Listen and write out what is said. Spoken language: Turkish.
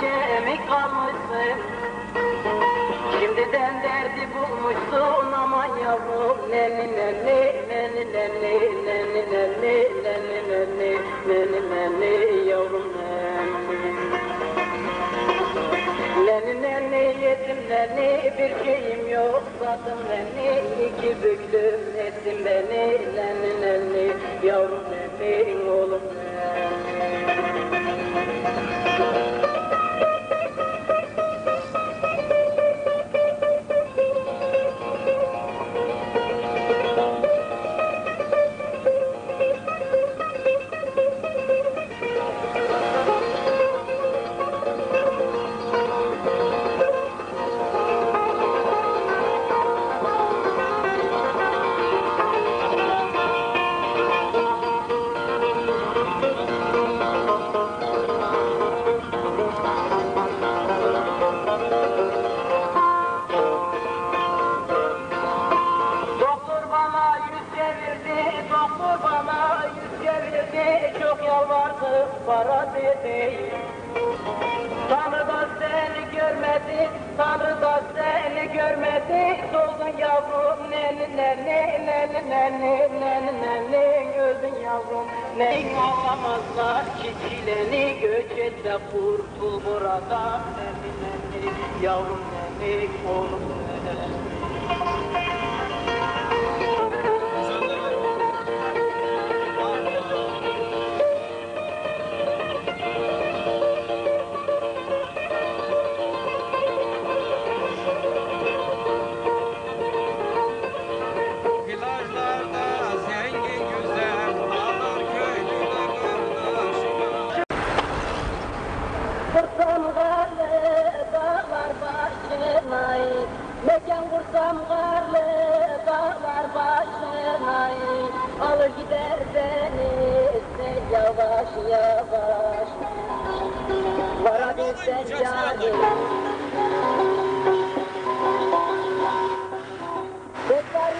kemik kalmışsın Şimdiden derdi bulmuşsun ama yavrum Neni neni neni neni neni neni neni neni neni neni yavrum Neni neni yetim neni bir şeyim yok Zaten neni iki büklüm ettim beni Neni neni yavrum neni oğlum para dedi Tanrı da seni görmedi, Tanrı da seni görmedi Soldun yavrum, neni neni, neni neni, neni neni Öldün yavrum, neyin ağlamazlar ki çileni Göç et de kurtul buradan, neni neni Yavrum neni, oğlum neni Adam karlı dağlar başına Alır gider beni sen yavaş yavaş. Varabilsen canım. Tekrar